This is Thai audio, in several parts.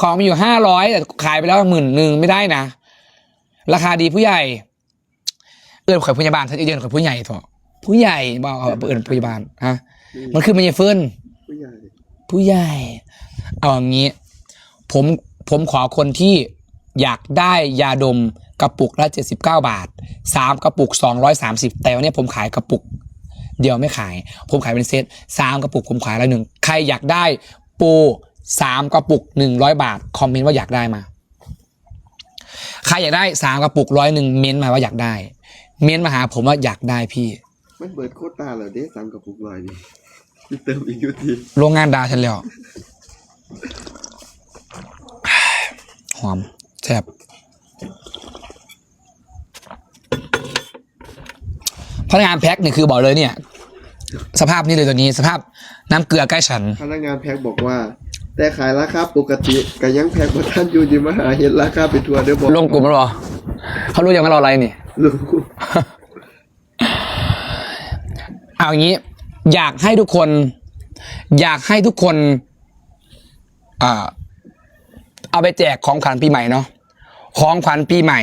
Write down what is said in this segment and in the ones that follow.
ของมีอยู่ห้าร้อยแต่ขายไปแล้วหมื่นหนึ่งไม่ได้นะ ราคาดีผู้ใหญ่ เอื้อนข่อยพยาบาลฉันเอื้อนข่อยผู้ใหญ่เถอะผู้ใหญ่บอกเอาเอื้อนพยาบาลฮะมันคือมันยาเฟิร์นผู้ใหญ่ผู้ใหญ่ เอาอย่างนี้ ผมผมขอคนที่อยากได้ยาดมกระปุกละ79 บาทสามกระปุก 230 แต่วันนี้ผมขายกระปุก เดียวไม่ขาย ผมขายเป็นเซตสามกระปุกผมขายละหนึ่งใครอยากได้ปู สามกระปุกหนึ่งร้อยบาท คอมเมนต์ว่าอยากได้มา ใครอยากได้สามกระปุกร้อยหนึ่งเม้นต์มาว่าอยากได้ เม้นต์มาหาผมว่าอยากได้พี่ มันเบิดโคตรตาเหรอเด้สามกระปุกลอยนี่ที่เติมอีกอยู่ทีโรงงานดาฉันแล้ว หอมแซ่บพนักงานแพ็คนี่คือบอกเลยเนี่ย สภาพนี่เลยตัวนี้ สภาพน้ำเกลือใกล้ฉัน พนักงานแพ็คบอกว่า แต่ขายราคาปกติก็ยังแพ็คบ่ทันอยู่ดีมาหาเห็นราคาไปทัวร์เด้อบอกลงกลุ่มแล้วเหรอเขารู้ยังว่าเราอะไรนี่รู้เอาอย่างนี้ อยากให้ทุกคน อยากให้ทุกคนอ่าเอาไปแจกของขวัญปีใหม่เนาะของขวัญปีใหม่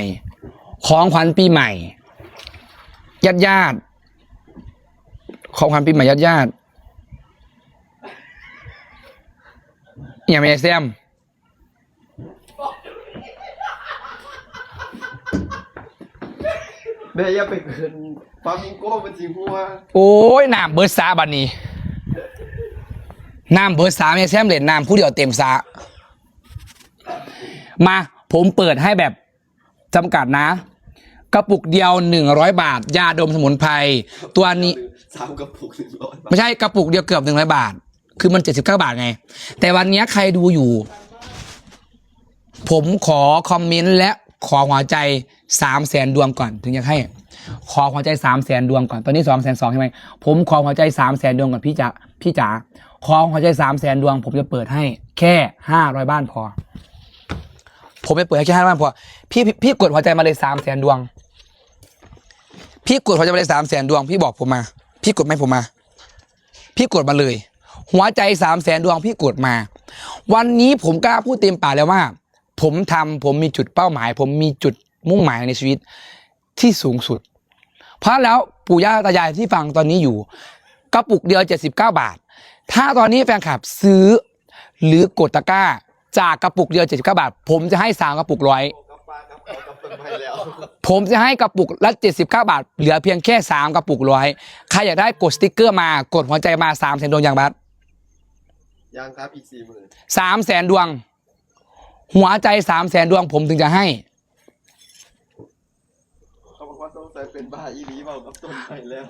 ของขวัญปีใหม่ญาติญาติๆของขวัญปีใหม่ญาติญาติๆ อย่างไม่แซมแม่อย่าไปเกินฟามิงโก้มันสิหัวโอ้ยน้ำเบิร์ดซาบันนี้น้ำเบิร์ดซาไม่แซมเหรียญน้ำผู้เดียวเต็มซามาผมเปิดให้แบบจำกัดนะ กระปุกเดียวหนึ่งร้อยบาท ยาดมสมุนไพรตัวนี้สามกระปุกหนึ่งร้อยบาทไม่ใช่กระปุกเดียวเกือบหนึ่งร้อยบาท คือมันเจ็ดสิบเก้าบาทไง แต่วันนี้ใครดูอยู่ ผมขอคอมเมนต์และขอหัวใจสามแสนดวงก่อน ถึงจะให้ ขอหัวใจสามแสนดวงก่อน ตอนนี้สองแสนสองใช่ไหมผมขอหัวใจสามแสนดวงก่อนพี่จ๋าพี่จ๋าขอหัวใจสามแสนดวง ผมจะเปิดให้ แค่ห้าร้อยบ้านพอ ผมจะเปิดให้แค่ห้าร้อยบ้านพอ พี่พี่กดหัวใจมาเลยสามแสนดวง พี่กดหัวใจมาเลยสามแสนดวง พี่บอกผมมา พี่กดไหมผมมา พี่กดมาเลย หัวใจสามแสนดวงพี่กดมา วันนี้ผมกล้าพูดเต็มปากแล้วว่า ผมทำผมมีจุดเป้าหมาย ผมมีจุดมุ่งหมายในชีวิตที่สูงสุด เพราะแล้วปู่ย่าตายายที่ฟังตอนนี้อยู่กระปุกเดียว 79 บาท ถ้าตอนนี้แฟนคลับซื้อหรือกดตะกร้า จากกระปุกเดียว 79 บาท ผมจะให้สามกระปุกร้อยผมจะให้กระปุกละ 79 บาท เหลือเพียงแค่ 3 กระปุกร้อย ใครอยากได้กดสติกเกอร์มากดหัวใจมา3ามแสนดวงอย่างบัต ยังครับอีกสี่หมื่นสามแสนดวง หัวใจสามแสนดวงผมถึงจะให้ เขาบอกว่าต้องใส่เป็นบ้าอีนี้เปล่ากับต้นไม้แล้ว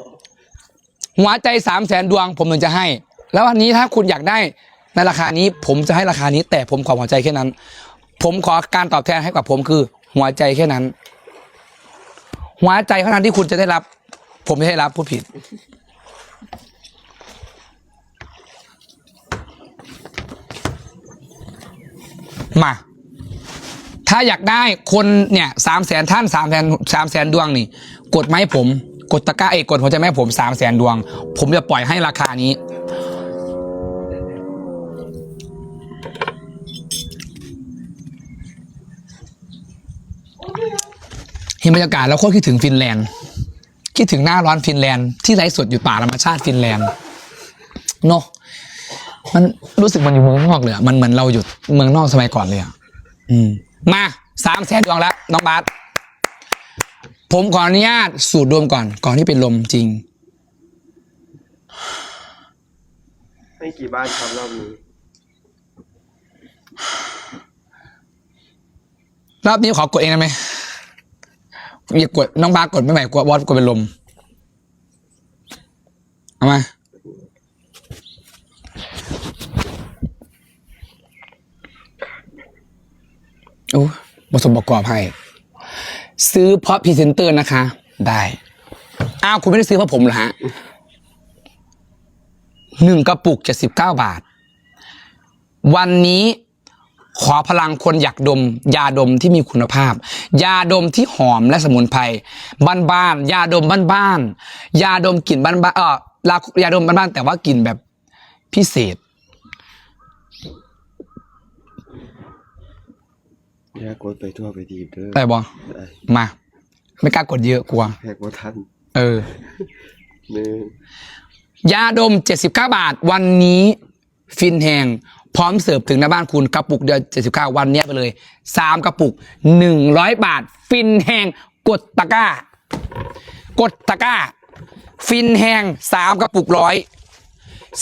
หัวใจสามแสนดวงผมถึงจะให้ แล้ววันนี้ถ้าคุณอยากได้ในราคานี้ผมจะให้ราคานี้ แต่ผมขอหัวใจแค่นั้น ผมขอการตอบแทนให้กับผมคือ หัวใจแค่นั้น หัวใจเท่านั้นที่คุณจะได้รับ ผมจะได้รับพูดผิด มา ถ้าอยากได้คนเนี่ยสามแสนท่านสามแสนสามแสนดวงนี่ กดไหมาให้ผม กดตะกร้าเอยกดหัวใจไหมาให้ผมสามแสนดวง ผมจะปล่อยให้ราคานี้ เห็นบรรยากาศแล้วโคตรคิดถึงฟินแลนด์ คิดถึงหน้าร้อนฟินแลนด์ที่ไร้สดอยู่ป่าธรรมชาติฟินแลนด์เนาะ มันรู้สึกมันอยู่เมืองนอกเลยอะมันเหมือนเราอยู่เมืองนอกสมัยก่อนเลยอะอืม มาสามแสนดวงแล้วน้องบาสผมขออนุญาตสูดดมก่อน ก่อนที่เป็นลมจริง ให้กี่บ้านครับรอบนี้รอบนี้ขอกดเองได้ไหมอย่ากดน้องบาสกดไม่ไหวกลัวบอสกดเป็นลมเอามา โอ้ผสมประกอบให้ ซื้อเพราะพรีเซนเตอร์นะคะ ได้ อ้าว คุณไม่ได้ซื้อเพราะผมเหรอฮะหนึ่งกระปุกเจ็ดสิบเก้าบาท วันนี้ขอพลังคนอยากดม ยาดมที่มีคุณภาพ ยาดมที่หอมและสมุนไพรบ้านๆยาดมบ้านๆยาดมกลิ่นบ้านๆเออยาดมบ้านๆแต่ว่ากลิ่นแบบพิเศษ อย่ากดไปทั่วไปทีบเด้อได้บอได้มา ไม่กล้ากดเยอะกลัวแพกบ่ทันเออหนึ่งยาดม 79 บาท วันนี้ ฟินแหงพร้อมเสิร์ฟถึงหน้าบ้านคุณกระปุกเดียว79 วันเนี้ยไปเลย 3 กระปุก 100 บาท ฟินแหงกดตะกร้า กดตะกร้า ฟินแหง3 กระปุกร้อย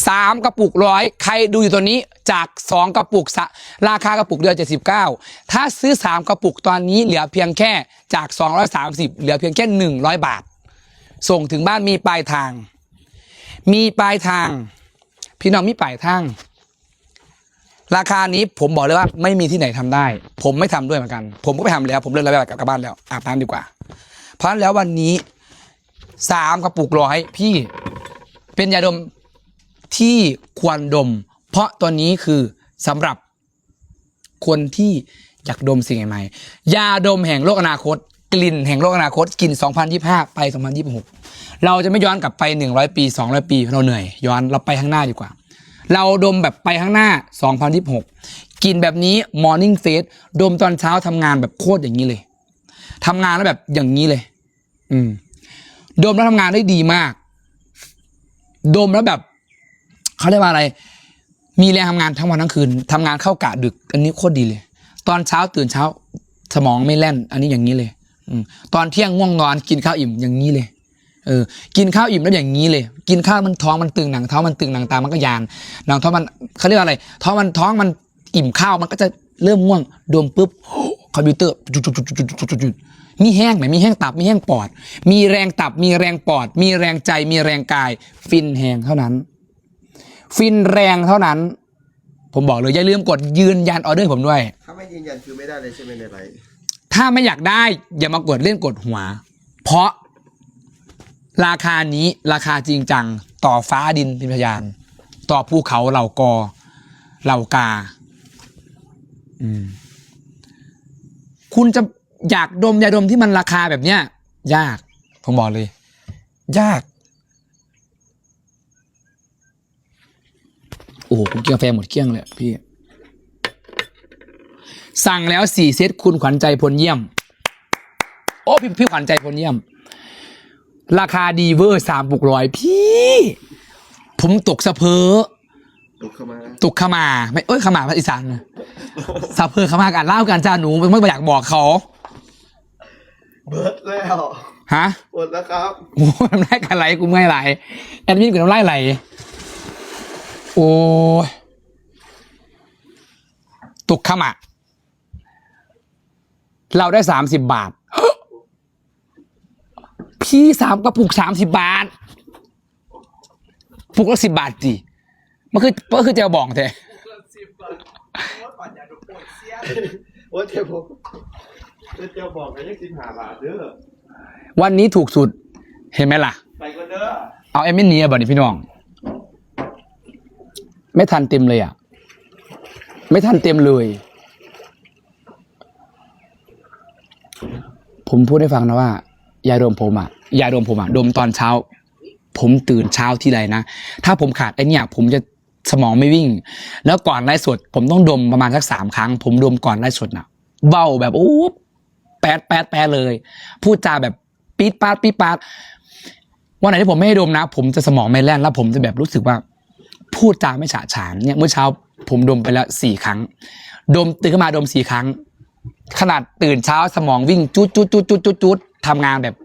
สามกระปุกร้อยใครดูอยู่ตัวนี้จาก 2 กระปุกสะราคากระปุกเดียว79 ถ้าซื้อ 3 กระปุกตอนนี้เหลือเพียงแค่จาก 230 เหลือเพียงแค่ 100 บาท ส่งถึงบ้านมีปลายทาง มีปลายทาง พี่น้องมีปลายทาง ราคานี้ผมบอกเลยว่าไม่มีที่ไหนทำได้ ผมไม่ทำด้วยเหมือนกัน ผมก็ไปทำแล้ว ผมเลิกแล้วแบบกลับบ้านแล้วอาบน้ำดีกว่า เพราะฉะนั้นแล้ววันนี้สามกระปุกร้อยพี่เป็นยาดม ที่ควรดม เพราะตัวนี้คือสำหรับคนที่อยากดมสิ่งใหม่ๆยาดมแห่งโลกอนาคต กลิ่นแห่งโลกอนาคตกลิ่น 2025 ไป 2026 เราจะไม่ย้อนกลับไป 100 ปี 200 ปี เราเหนื่อย ย้อนเราไปข้างหน้าดีกว่า เราดมแบบไปข้างหน้า 2026 กินแบบนี้ morning face ดมตอนเช้าทำงานแบบโคตรอย่างนี้เลยทำงานแล้วแบบอย่างนี้เลย อืมดมแล้วทำงานได้ดีมาก ดมแล้วแบบ เขาเรียกว่าอะไร มีแรงทำงานทั้งวันทั้งคืนทำงานเข้ากะดึก อันนี้โคตรดีเลย ตอนเช้าตื่นเช้า สมองไม่แล่น อันนี้อย่างนี้เลย อืมตอนเที่ยงง่วงนอน กินข้าวอิ่มอย่างนี้เลย เออ กินข้าวอิ่มแล้วอย่างนี้เลย กินข้าวมันท้องมันตึงหนังท้องมันตึงหนังตามันก็ยานหนังท้องมันเขาเรียกว่าอะไร ท้องมันท้องมันอิ่มข้าวมันก็จะเริ่มง่วงดมปุ๊บ คอมพิวเตอร์จุดจุดจุดจุดจุดจุดจุดมีแห้งไหมมีแห้งตับมีแห้งปอด มีแรงตับมีแรงปอด มีแรงใจมีแรงกาย ฟินแหงเท่านั้น ฟินแรงเท่านั้น ผมบอกเลยอย่าลืมกดยืนยันออเดอร์ผมด้วย ถ้าไม่ยืนยันคือไม่ได้เลยใช่ไหมในไลน์ถ้าไม่อยากได้ อย่ามากดเล่นกดหัว เพราะราคานี้ราคาจริงจัง ต่อฟ้าดินเป็นพยาน ต่อภูเขาเหล่ากอเหล่ากา อืม คุณจะอยากดมยาดมที่มันราคาแบบเนี้ย ยาก ผมบอกเลย ยาก อ้โหผมกินกาแฟหมดเกลี้ยงเลยอะพี่ สั่งแล้วสี่เซตคุณขวัญใจพลเยี่ยม โอ้พี่พี่ขวัญใจพลเยี่ยม ราคาดีเวอร์สามปุกร้อยพี่ ผมตกสะเพอตกเข้ามาตกขมา ไม่เอ้ยขมาภาษาอีสานนะสะเพอขมากันเล่ากันจ้าหนูไม่ไม่อยากบอกเขา เบิร์ดแล้วฮะหมดแล้วครับ โอ้ยน้ำลายกันไหลกูไม่ไหลแอดมินกูน้ำลายไหล โอ้ยตกขมาเราได้สามสิบบาท พี่สามกระปุกสามสิบบาท ปุกละสิบบาทจีมันคือมันคือเจลบองแต่ว่าเทผมเจ้าบอกกันยังสิบห้าบาทเด้อวันนี้ถูกสุด เห็นไหมล่ะ ไปก็เด้อ เอาเอมมินเนียบ่นี่พี่น้อง ไม่ทันเต็มเลยอะ ไม่ทันเต็มเลย ผมพูดให้ฟังนะว่ายาดมผมอะยาดมผมอะดมตอนเช้า ผมตื่นเช้าที่ใดนะถ้าผมขาดไอเนี่ย ผมจะสมองไม่วิ่ง แล้วก่อนไลฟ์สด ผมต้องดมประมาณสักสามครั้ง ผมดมก่อนไลฟ์สดน่ะเบาแบบโอ้แปดแปดแปดเลย พูดจาแบบปี๊ดปาดปี๊ดปาดวันไหนที่ผมไม่ให้ดมนะ ผมจะสมองไม่แล่นแล้ว ผมจะแบบรู้สึกว่า พูดจาไม่ฉะฉานเนี่ยเมื่อเช้าผมดมไปแล้วสี่ครั้ง ดมตื่นขึ้นมาดมสี่ครั้ง ขนาดตื่นเช้าสมองวิ่งจุดจุดจุดจุดจุดจุดทำงานแบบ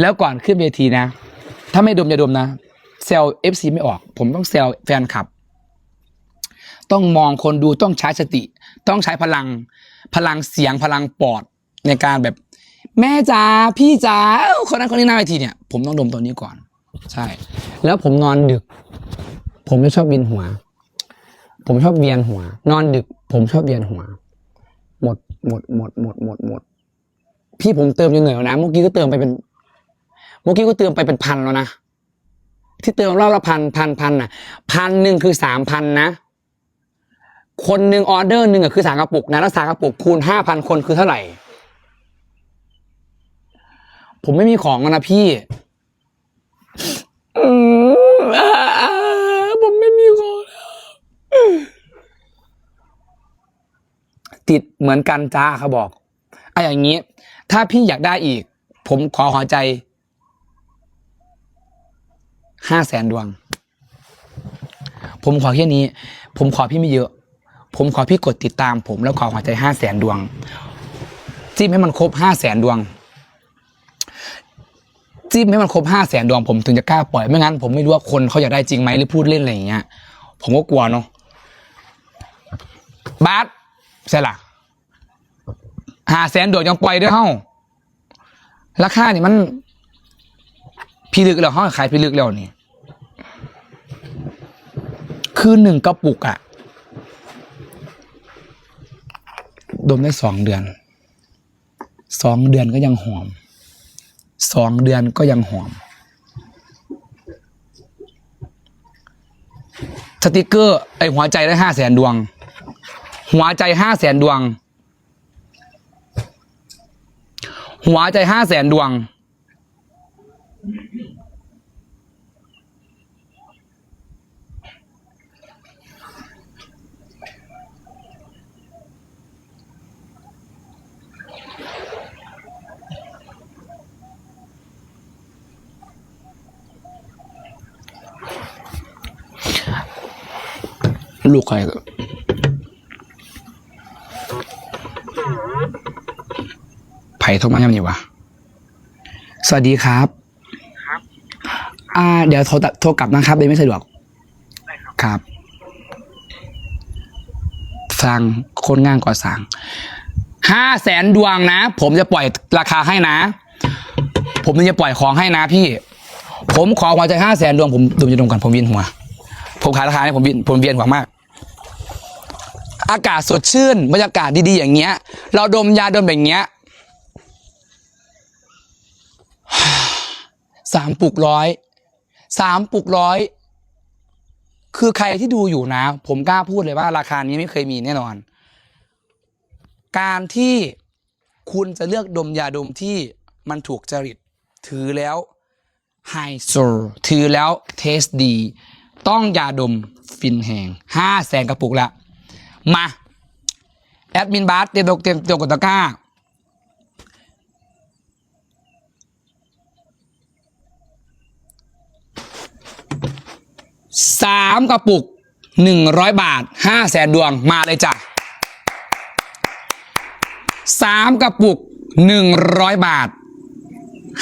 แล้วก่อนขึ้นเวทีนะ ถ้าไม่ดมอย่าดมนะเซลเอฟซีไม่ออก ผมต้องเซลแฟนคลับ ต้องมองคนดูต้องใช้สติ ต้องใช้พลัง พลังเสียงพลังปอดในการแบบ แม่จ๋าพี่จ้าคนนั้นคนนี้หน้าเวทีเนี่ย ผมต้องดมตัวนี้ก่อน ใช่ แล้วผมนอนดึก ผมจะชอบเวียนหัว ผมชอบเวียนหัว นอนดึก ผมชอบเวียนหัว หมดหมดหมดหมดหมดหมด พี่ผมเติมยังเหนื่อยแล้วนะเมื่อกี้ก็เติมไปเป็นเมื่อกี้ก็เติมไปเป็นพันแล้วนะที่เติมรอบละพันพันพันน่ะพันหนึ่งคือสามพันนะ คนหนึ่งออเดอร์หนึ่งอะคือสามกระปุกนะแล้วสามกระปุกคูณห้าพันคนคือเท่าไหร่ ผมไม่มีของนะพี่อืมอ่าอ่าผมไม่มีของแล้ว ติดเหมือนกันจ้าเขาบอกไอ้อย่างนี้ ถ้าพี่อยากได้อีก ผมขอหัวใจห้าแสนดวง ผมขอแค่นี้ ผมขอพี่ไม่เยอะ ผมขอพี่กดติดตาม ผมแล้วขอหัวใจห้าแสนดวง จิ้มให้มันครบห้าแสนดวง จิ้มให้มันครบห้าแสนดวง ผมถึงจะกล้าปล่อยไม่งั้น ผมไม่รู้ว่าคนเขาอยากได้จริงไหมหรือพูดเล่นอะไรอย่างเงี้ย ผมก็กลัวเนาะบาส ใช่ล่ะหาแสนดวงยังปล่อยด้วยเฮ้าราคานี่มัน พี่ลึกแล้วเฮ้าขายพี่ลึกแล้วนี่ คือหนึ่งกระปุกอะดมได้สองเดือน สองเดือนก็ยังหอม สองเดือนก็ยังหอม สติกเกอร์ ไอหัวใจได้ห้าแสนดวง หัวใจห้าแสนดวง หัวใจห้าแสนดวง ลูกใคร โทรมายังไงวะสวัสดีครับ อ่า เดี๋ยวโทรตัดโทรกลับนะครับเลยไม่สะดวกครับสั่งคนงานก่อสั่งห้าแสนดวงนะ ผมจะปล่อยราคาให้นะ ผมจะปล่อยของให้นะพี่ ผมขอหัวใจห้าแสนดวงผมดมจะดมก่อนผมเวียนหัว ผมขายราคาเนี่ยผมเวียนผมเวียนหัวมาก อากาศสดชื่นบรรยากาศดีๆอย่างเงี้ย เราดมยาดมแบบเงี้ย สามปลุกร้อยสามปลุกร้อยคือใครที่ดูอยู่นะ ผมกล้าพูดเลยว่าราคานี้ไม่เคยมีแน่นอน การที่คุณจะเลือกดมยาดมที่มันถูกจริต ถือแล้วไฮโซถือแล้วเทสดี ต้องยาดมฟินแหงห้าแสนกระปุกละ มา แอดมินบาสเตรียมตัวเตรียมตัวกดตะก้า สามกระปุกหนึ่งร้อยบาทห้าแสนดวงมาเลยจ้ะสามกระปุกหนึ่งร้อยบาท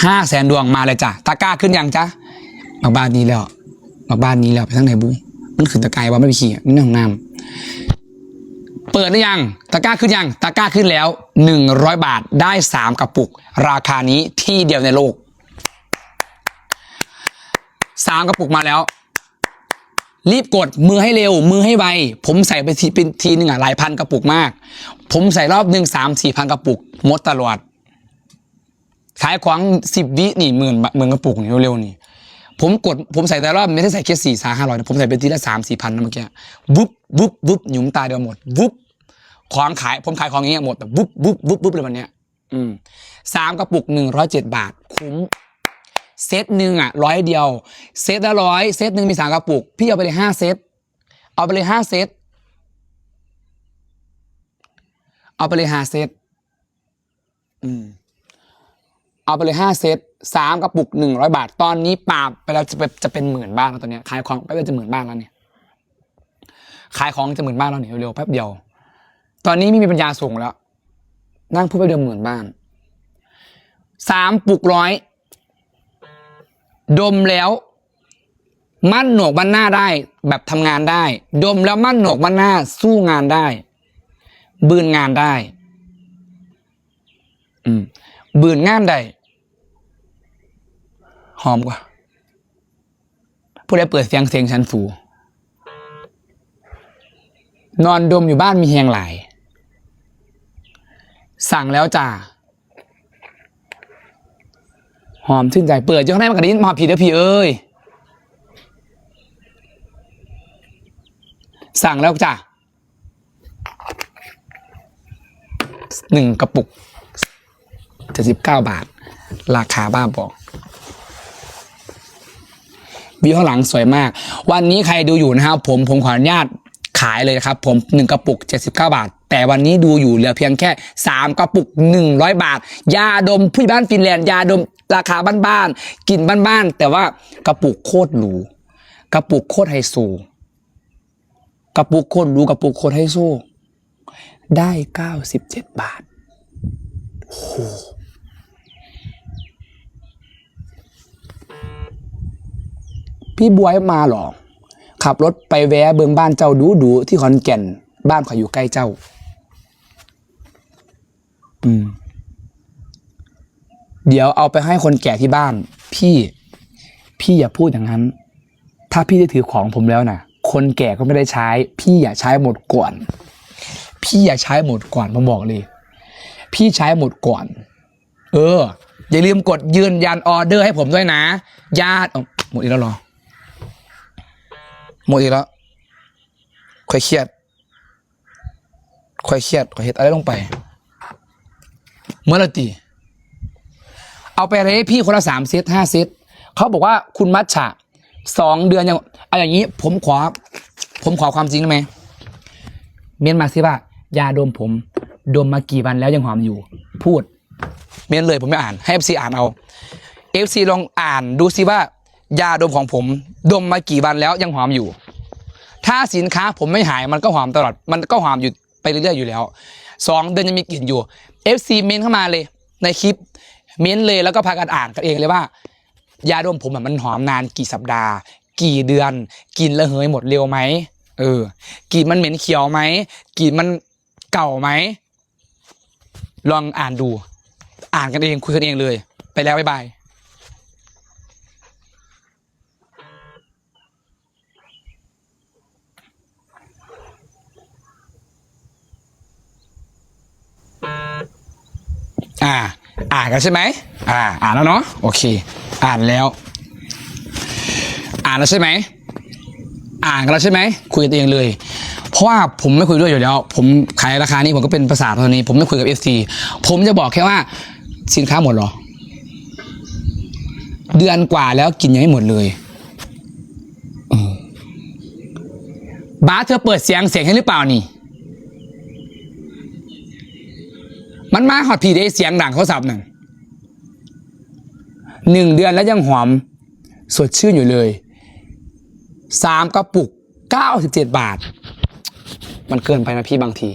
ห้าแสนดวงมาเลยจ้ะตะกร้าขึ้นยังจ๊ะมาบ้านนี้แล้วมาบ้านนี้แล้วไปทั้งไหนบุ้มันขึ้นตะไคร้ว่าไม่ไปขี่นี่ในห้องน้ำเปิดหรือยังตะกร้าขึ้นยังตะกร้าขึ้นแล้วหนึ่งร้อยบาทได้สามกระปุก ราคานี้ที่เดียวในโลกสามกระปุกมาแล้ว รีบกดมือให้เร็ว มือให้ไว ผมใส่ไปทีเป็นทีหนึ่งอะหลายพันกระปุกมาก ผมใส่รอบหนึ่งสามสี่พันกระปุกหมดตลอด ขายของสิบวินี่หมื่นหมื่นกระปุกนี่เร็วๆนี่ ผมกดผมใส่แต่รอบไม่ได้ใส่แค่สี่สาห้าร้อยผมใส่เป็นทีละสามสี่พันนะเมื่อกี้วุบวุบวุบหยุมตาเดียวหมดวุบของขายผมขายของอย่างเงี้ยหมดแบบวุบวุบวุบวุบเลยวันเนี้ยอืมสามกระปุกหนึ่งร้อยเจ็ดบาท คุ้ม เซตหนึ่งอะร้อยเดียว เซตละร้อยเซตหนึ่งมีสามกระปุก พี่เอาไปเลยห้าเซตเอาไปเลยห้าเซตเอาไปเลยห้าเซตอืมเอาไปเลยห้าเซตสามกระปุกหนึ่งร้อยบาท ตอนนี้ปาบไปแล้วจะเป็นจะเป็นหมื่นบ้านแล้วตอนเนี้ยขายของไปแล้วจะหมื่นบ้านแล้วเนี่ยขายของจะหมื่นบ้านแล้วเนี่ยเร็วๆแป๊บเดียว ตอนนี้ไม่มีปัญญาส่งแล้ว นั่งพูดไปเดียวหมื่นบ้านสามปุกร้อย ดมแล้วมั่นโหนกมั่นหน้าได้ แบบทำงานได้ ดมแล้วมั่นโหนกมั่นหน้าสู้งานได้ บืนงานได้ อืม บืนงานได้หอมกว่า ผู้ใดเปิดเสียงเสียงชั้นสูนอนดมอยู่บ้านมีแหงหลาย สั่งแล้วจ้า หอมชื่นใจเปิดอยู่ข้างในมันกระดิ่งมาผีเด้อพี่เอ้ยสั่งแล้วจ้ะหนึ่งกระปุกเจ็ดสิบเก้าบาท ราคาบ้าบอกวิวข้างหลังสวยมาก วันนี้ใครดูอยู่นะครับ ผมผมขออนุญาตขายเลยนะครับ ผมหนึ่งกระปุก79บเก้าบาท แต่วันนี้ดูอยู่เหลือเพียงแค่3กระปุก100บาท ยาดมผู้บ้านฟินแลนด์ยาดม ราคาบ้านๆกลิ่นบ้านๆแต่ว่ากระปุกโคตรหรูกระปุกโคตรไฮโซกระปุกโคตรหรูกระปุกโคตรไฮโซได้97บเจ็ดบาทโอ้พี่บวยมาหรอขับรถไปแวะเบิงบ้านเจ้าดูดูที่ขอนแก่น บ้านเขาอยู่ใกล้เจ้า อืม เดี๋ยวเอาไปให้คนแก่ที่บ้าน พี่ พี่อย่าพูดอย่างนั้น ถ้าพี่ได้ถือของผมแล้วนะคนแก่ก็ไม่ได้ใช้ พี่อย่าใช้หมดก่อน พี่อย่าใช้หมดก่อนผมบอกเลย พี่ใช้หมดก่อน เออ อย่าลืมกดยืนยันออเดอร์ให้ผมด้วยนะ ญาติหมดอีกแล้วหรอหมดอีกแล้วค่อยเครียดค่อยเครียดค่อยเฮ็ดอะไรลงไปเมื่อไรตี เอาไปเลยพี่คนละสามเซตห้าเซตเขาบอกว่าคุณมัชฉะสองเดือนยังเอาอย่างนี้ ผมขอ ผมขอความจริงได้ไหมเมียนมาสิว่ายาดมผม ดมมากี่วันแล้วยังหอมอยู่ พูด เมียนเลยผมไม่อ่าน ให้เอฟซีอ่านเอาเอฟซีลองอ่านดูซิว่า ยาดมของผม ดมมากี่วันแล้วยังหอมอยู่ ถ้าสินค้าผมไม่หายมันก็หอมตลอด มันก็หอมอยู่ไปเรื่อยๆอยู่แล้วสองเดือนยังมีกลิ่นอยู่ FC เมนเข้ามาเลย ในคลิป เมนเลยแล้วก็พากันอ่านกันเองเลยว่า ยาดมผมมันหอมนานกี่สัปดาห์ กี่เดือนกลิ่นระเหยหมดเร็วไหมเออกลิ่นมันเหม็นเขียวไหมกลิ่นมันเก่าไหมลองอ่านดู อ่านกันเองคุยกันเองเลย ไปแล้วบ๊ายบายอ่า อ่านกันใช่ไหมอ่า อ่านแล้วเนาะโอเค อ่านแล้ว อ่านแล้วใช่ไหมอ่านกันแล้วใช่ไหมคุยกันเองเลย เพราะว่าผมไม่คุยด้วยอยู่แล้ว ผมขายราคานี้ผมก็เป็นภาษาตอนนี้ ผมไม่คุยกับเอฟซีผมจะบอกแค่ว่าสินค้าหมดเหรอ เดือนกว่าแล้วกินยังไม่หมดเลยบาสเธอเปิดเสียงเสียงให้หรือเปล่านี่ มันมาหอดผีได้เสียงดังเขาสับหนึ่งหนึ่งเดือนแล้วยังหอม สดชื่นอยู่เลยสามกระปุกเก้าสิบเจ็ดบาท มันเกินไปนะพี่บางที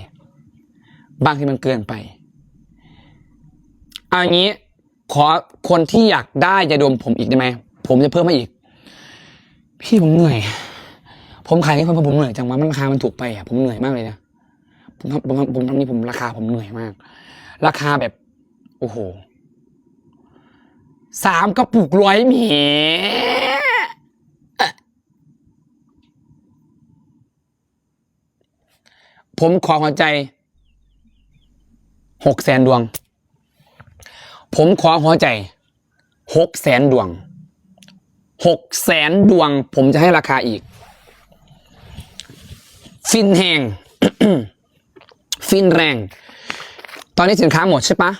บางทีมันเกินไปเอาอย่างนี้ขอคนที่อยากได้ยาดมผมอีกได้ไหม ผมจะเพิ่มให้อีก พี่ผมเหนื่อย ผมขายให้คนผมเหนื่อยจังวะมันราคามันถูกไปอะผมเหนื่อยมากเลยนะผมทำผมทำผมทำนี่ผมราคาผมเหนื่อยมาก ราคาแบบ โอ้โหสามกระปุกร้อยหมีผมขอหัวใจหกแสนดวง ผมขอหัวใจหกแสนดวงหกแสนดวง ผมจะให้ราคาอีก ฟินแหงฟินแรง ตอนนี้สินค้าหมดใช่ปะ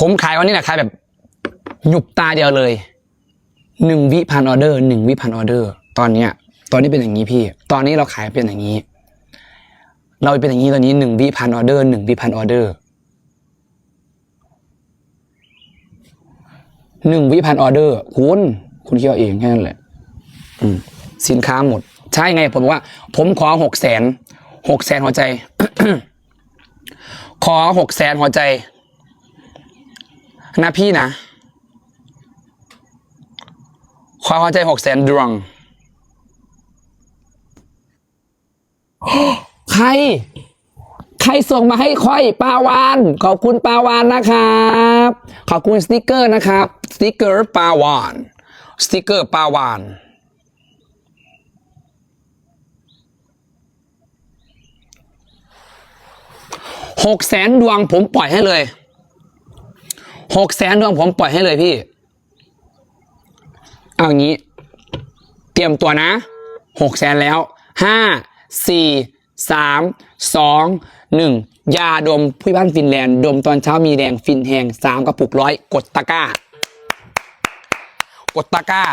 ผมขายวันนี้แหละขายแบบหยุบตาเดียวเลยหนึ่งวิพันออเดอร์หนึ่งวิพันออเดอร์ ตอนเนี้ย ตอนนี้เป็นอย่างนี้พี่ ตอนนี้เราขายเป็นอย่างนี้ เราเป็นอย่างนี้ตอนนี้หนึ่งวิพันออเดอร์หนึ่งวิพันออเดอร์หนึ่งวิพันออเดอร์ คุณ คุณคิดเอาเองแค่นั้นแหละสินค้าหมด ใช่ไงผมบอกว่า ผมขอหกแสนหกแสนหัวใจ ขอหกแสนหัวใจ นะพี่นะ ขอหัวใจหกแสนดวง ใคร ใครส่งมาให้ค่อยปาวาน ขอบคุณปาวานนะครับ ขอบคุณสติกเกอร์นะครับ สติกเกอร์ปาวาน สติกเกอร์ปาวาน หกแสนดวงผมปล่อยให้เลยหกแสนดวงผมปล่อยให้เลยพี่ เอางี้ เตรียมตัวนะหกแสนแล้วห้าสี่สามสองหนึ่งยาดมผู้บ้านฟินแลนด์ ดมตอนเช้ามีแดงฟินแหงสามกระปุกร้อยกดตะก้า กดตะก้า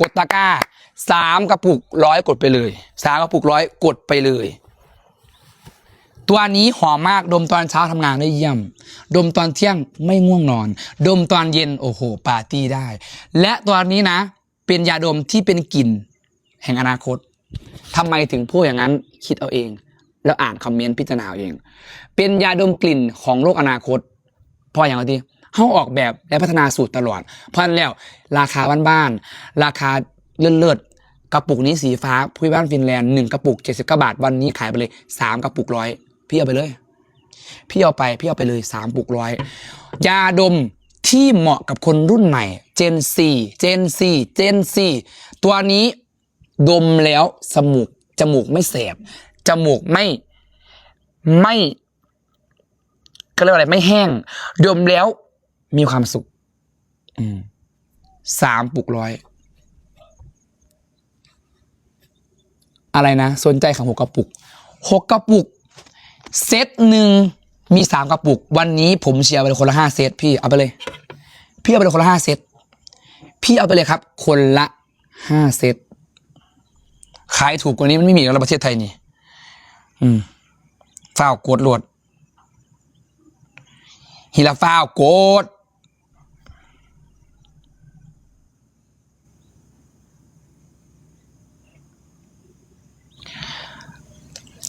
กดตะก้าสามกระปุกร้อยกดไปเลยสามกระปุกร้อยกดไปเลย ตัวนี้หอมมากดมตอนเช้าทำงานได้เยี่ยม ดมตอนเที่ยงไม่ง่วงนอน ดมตอนเย็นโอ้โหปาร์ตี้ได้ และตัวนี้นะ เป็นยาดมที่เป็นกลิ่นแห่งอนาคตทำไมถึงพูดอย่างนั้นคิดเอาเอง แล้วอ่านคอมเมนต์พิจารณาเอาเองเป็นยาดมกลิ่นของโลกอนาคตเพราะอย่างที่เขาออกแบบและพัฒนาสูตรตลอด เพราะนั้นแล้วราคาบ้านๆราคาเลิศๆกระปุกนี้สีฟ้าผู้บ้านฟินแลนด์หนึ่งกระปุกเจ็ดสิบกบาท วันนี้ขายไปเลยสามกระปุกร้อย พี่เอาไปเลย พี่เอาไปพี่เอาไปเลยสามปุกร้อยยาดมที่เหมาะกับคนรุ่นใหม่ เจน4เจน4เจน4ตัวนี้ดมแล้วสมูกจมูกไม่แสบจมูกไม่ไม่ก็เรียกว่าอะไรไม่แห้ง ดมแล้วมีความสุขสามปุกร้อย อะไรนะ สนใจของหกกระปุกหกกระปุก เซตหนึ่งมีสามกระปุก วันนี้ผมเชียร์ไปลยคนละห้าเซตพี่เอาไปเลย พี่เอาไปเลยคนละห้าเซตพี่เอาไปเลยครับ คนละห้าเซตขายถูกกว่านี้มันไม่มีในประเทศไทยนี่ อืมฝ้าวกดโหลดฮิลาฝ้าวกด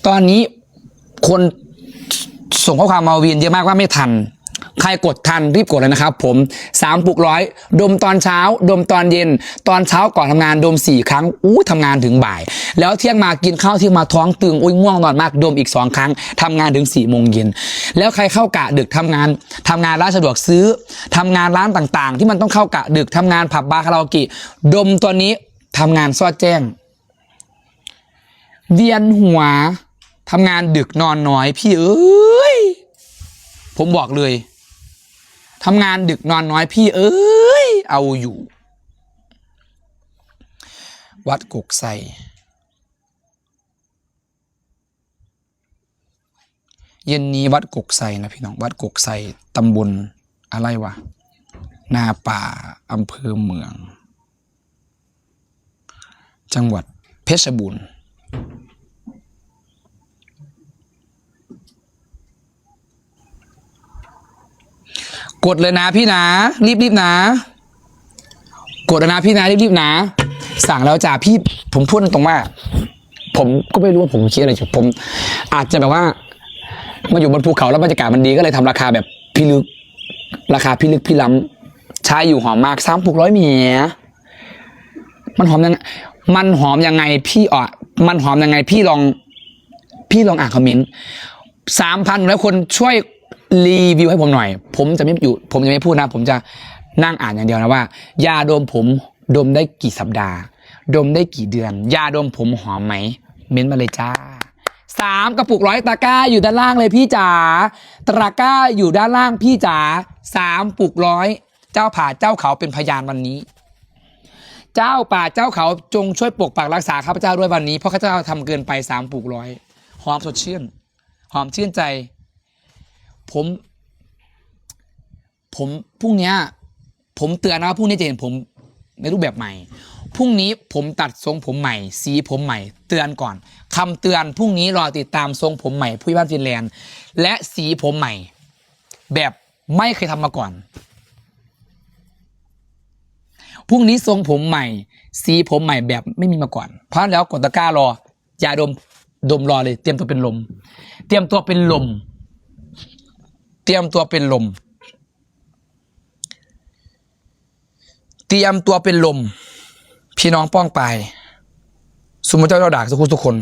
ตอนนี้ คนส่งข้อความมาวีนเยอะมากว่าไม่ทัน ใครกดทันรีบกดเลยนะครับ ผมสามปลุกร้อย ดมตอนเช้า ดมตอนเย็น ตอนเช้าก่อนทำงานดมสี่ครั้งอู้ทำงานถึงบ่าย แล้วเที่ยงมากินข้าวเที่ยงมาท้องตึงอุ้ยง่วงนอนมาก ดมอีกสองครั้งทำงานถึงสี่โมงเย็นแล้วใครเข้ากะดึกทำงานทำงานร้านสะดวกซื้อทำงานร้านต่างๆ ที่มันต้องเข้ากะดึกทำงานผับบาร์คาราโอเกะดมตัวนี้ทำงานซอดแจ้งเวียนหัว ทำงานดึกนอนน้อย พี่เอ้ยผมบอกเลยทำงานดึกนอนน้อยพี่เอ้ยเอาอยู่ วัดกกไซเย็นนี้วัดกกไซนะพี่น้องวัดกกไซตำบลอะไรวะนาป่าอำเภอเมือง จังหวัดเพชรบูรณ์ กดเลยนะพี่นะ รีบๆนะ กดเลยนะพี่นะรีบๆนะ สั่งแล้วจ้าพี่ผมพูดตรงว่า ผมก็ไม่รู้ว่าผมคิดอะไรอยู่ผม อาจจะแบบว่ามาอยู่บนภูเขาแล้วบรรยากาศมันดีก็เลยทำราคาแบบพี่ลึก ราคาพี่ลึกพี่ล้ำใช้อยู่หอมมากสามปุกร้อยเมียมันหอมยังไงมันหอมยังไงพี่อะมันหอมยังไงพี่ลอง พี่ลองอ่านคอมเมนต์สามพันแล้วคนช่วย รีวิวให้ผมหน่อย ผมจะไม่อยู่ ผมจะไม่พูดนะ ผมจะนั่งอ่านอย่างเดียวนะว่า ยาดมผมดมได้กี่สัปดาห์ ดมได้กี่เดือน ยาดมผมหอมไหม เม้นมาเลยจ้าสามกระปุกร้อยตะก้าอยู่ด้านล่างเลยพี่จ๋าตะก้าอยู่ด้านล่างพี่จ๋าสามปุกร้อย เจ้าผ่าเจ้าเขาเป็นพยานวันนี้ เจ้าป่าเจ้าเขาจงช่วยปกปักรักษาข้าพเจ้าด้วยวันนี้เพราะข้าพเจ้าทำเกินไปสามปลูกร้อยหอมสดชื่น หอมชื่นใจ ผม ผมพรุ่งนี้ผมเตือนนะพรุ่งนี้จะเห็นผมในรูปแบบใหม่ พรุ่งนี้ผมตัดทรงผมใหม่ สีผมใหม่ เตือนก่อนคำเตือนพรุ่งนี้รอติดตามทรงผมใหม่ผู้ใหญ่บ้านฟินแลนด์ และสีผมใหม่ แบบไม่เคยทำมาก่อนพรุ่งนี้ทรงผมใหม่ สีผมใหม่แบบไม่มีมาก่อน เพราะแล้วกดตะกร้ารออย่าดมดมรอเลย เตรียมตัวเป็นลม เตรียมตัวเป็นลม ตรียมตัวเป็นลม เตรียมตัวเป็นลม พี่น้องป้องไป สมมติเจ้าเราด่าทุกคนทุกคน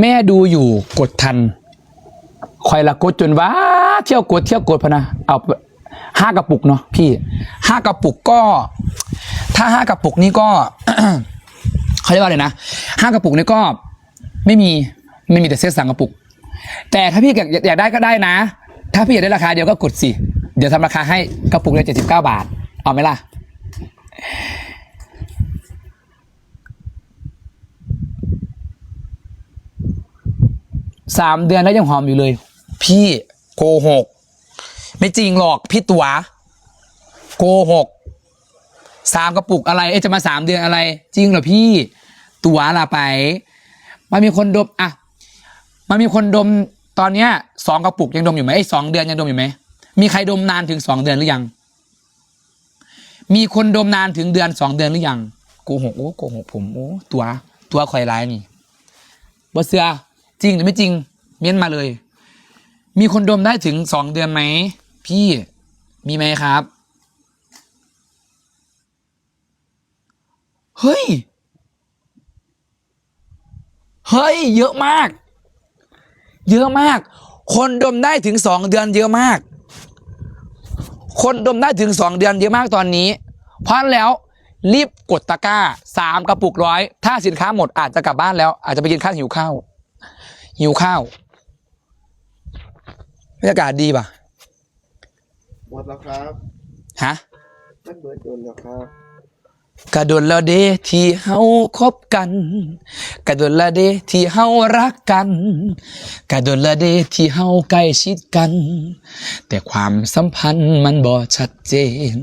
แม่ดูอยู่กดทันคอยละกดจนว่าเที่ยวกดเที่ยวกดพนะ เอาห้ากระปุกเนาะพี่ห้ากระปุกก็ ถ้าห้ากระปุกนี้ก็ เขาเรียกว่าอะไรนะห้ากระปุกนี้ก็ไม่มีไม่มีแต่เซตสั่งกระปุก แต่ถ้าพี่อยากอยากได้ก็ได้นะ ถ้าพี่อยากได้ราคาเดียวก็กดสิ เดี๋ยวทำราคาให้กระปุกละเจ็ดสิบเก้าบาท เอาไหมล่ะ สามเดือนแล้วยังหอมอยู่เลย พี่โกหก ไม่จริงหรอกพี่ตัวโกหกสามกระปุกอะไรเอ๊ะจะมาสามเดือนอะไร จริงเหรอพี่ ตัวละไป มันมีคนดมอะมันมีคนดมตอนเนี้ยสองกระปุกยังดมอยู่ไหมไอ้สองเดือนยังดมอยู่ไหมมีใครดมนานถึงสองเดือนหรือยัง มีคนดมนานถึงเดือนสองเดือนหรือยังโกหกโอ้โกหกผมโอ้ตัวตัวคอยร้ายนี่บอเสือจริงหรือไม่จริง เม้นมาเลย มีคนดมได้ถึงสองเดือนไหมพี่มีไหมครับ เฮ้ย เฮ้ย เยอะมาก เยอะมาก คนดมได้ถึงสองเดือนเยอะมาก คนดมได้ถึงสองเดือนเยอะมากตอนนี้ เพราะฉะนั้นแล้วรีบกดตะกร้าสามกระปุกร้อย ถ้าสินค้าหมดอาจจะกลับบ้านแล้ว อาจจะไปกินข้าวหิวข้าวหิวข้าวบรรยากาศดีป่ะหมดแล้วครับฮะ มันเบิดโดนแล้วครับ กระโดดละเดที่เฮาคบกัน กระโดดละเดที่เฮารักกัน กระโดดละเดที่เฮาใกล้ชิดกัน แต่ความสัมพันธ์มันบ่ชัดเจน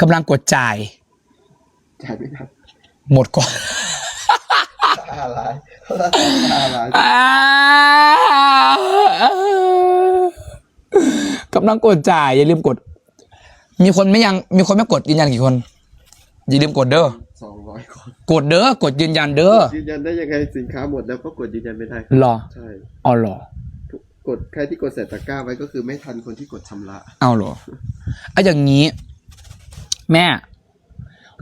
กำลังกดจ่าย จ่ายไม่ทันหมดก่อนอะไรอะไรอ่ากำลังกดจ่ายอย่าลืมกด มีคนไม่ยังมีคนไม่กดยืนยันกี่คนอย่าลืมกดเด้อสองร้อยคนกดเด้อกดยืนยันเด้อยืนยันได้ยังไงสินค้าหมดแล้วก็กดยืนยันไม่ได้รอใช่เอาเหรอกดใครที่กดใส่ตะกร้าไว้ก็คือไม่ทันคนที่กดชำระเอาเหรอเอาอย่างนี้ แม่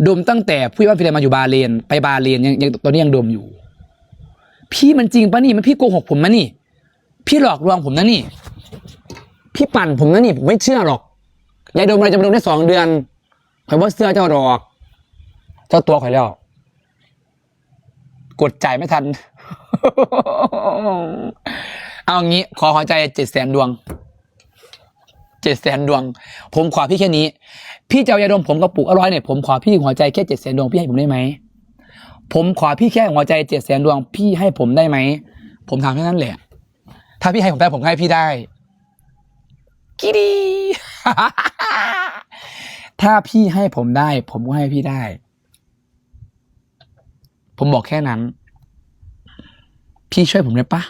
ดมตั้งแต่พี่ว่าพี่เรนมาอยู่บาเลนไปบาเลนยังยังตอนนี้ยังดมอยู่ พี่มันจริงปะนี่มันพี่โกหกผมนะนี่ พี่หลอกลวงผมนะนี่ พี่ปั่นผมนะนี่ผมไม่เชื่อหรอก ยายดมอะไรจะมาดมได้สองเดือนข่อยว่าเสื้อเจ้าหรอก เจ้าตัวข่อยแล้ว กดจ่ายไม่ทัน เอางี้ ขอหัวใจเจ็ดแสนดวง เจ็ดแสนดวง ผมขอพี่แค่นี้ พี่เจะเอายาดมผมกระปุกอร่อยเนี่ยผมขอพี่หัวใจแค่เจ็ดแสนดวงพี่ให้ผมได้ไหม ผมขอพี่แค่หัวใจเจ็ดแสนดวง พี่ให้ผมได้ไหม ผมทำแค่นั้นแหละ ถ้าพี่ให้ผมได้ผมให้พี่ได้ กิดี ถ้าพี่ให้ผมได้ ผมก็ให้พี่ได้ ผมบอกแค่นั้น พี่ช่วยผมได้ปะ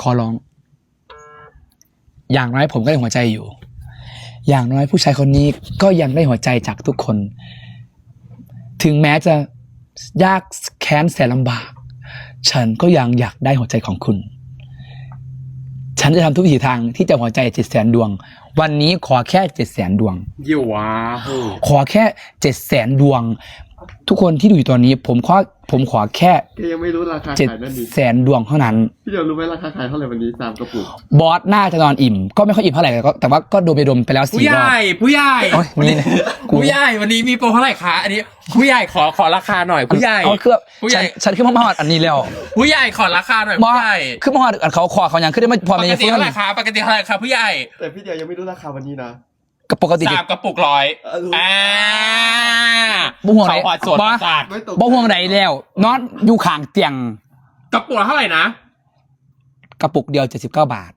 ขอร้อง อย่างน้อยผมก็ได้หัวใจอยู่ อย่างน้อยผู้ชายคนนี้ก็ยังได้หัวใจจากทุกคน ถึงแม้จะยากแค้นแสนลำบาก ฉันก็ยังอยากได้หัวใจของคุณ ฉันจะทำทุกวิถีทางที่จะหัวใจเจ็ดแสนดวง วันนี้ขอแค่เจ็ดแสนดวงอยู่ว้าโหขอแค่เจ็ดแสนดวง ทุกคนที่ดูอยู่ตอนนี้ ผมขอผมขอแค่แกยังไม่รู้ราคาเจ็ดขายนั่นดิแสนดวงเท่านั้น พี่เดี๋ยวรู้ไหมราคาขายเท่าไหร่วันนี้สามกระปุกบอสน่าจะนอนอิ่ม ก็ไม่ค่อยอิ่มเท่าไหร่แต่ก็แต่ว่าก็โดนไปดมไปแล้วผู้สี่ใหรอบญ่ผู้ใหญ่โอ้ยนี่กูผู้ใหญ่วันนี้มีโปรเท่าไหร่คะอันนี้ ผู้ใหญ่ขอขอราคาหน่อยผู้ใหญ่ เอาคือผู้ใหญ่ ฉันฉันขึ้นมาหอดอันนี้แล้วผู้ใหญ่ขอราคาหน่อยบอผู้สใหญ่ขึ้นมาหอดอันเขาคอเขายังขึ้นได้ไม่พอปมีกติเฟื่อเท่าไหร่คะปกติเท่าไหร่คะผู้ใหญ่แต่พี่เดียวยังไม่รู้ราคาวันนี้นะ ก็ปกติสามกระปุกร้อยเออรู้อ่าบ่ห่วงไหนเขาหอดสดบอสจัดไม่ตกบ่ห่วงใดแล้วนอนอยู่ข้างเตียงกระปุกละเท่าไหร่นะ กระปุกเดียว79บาท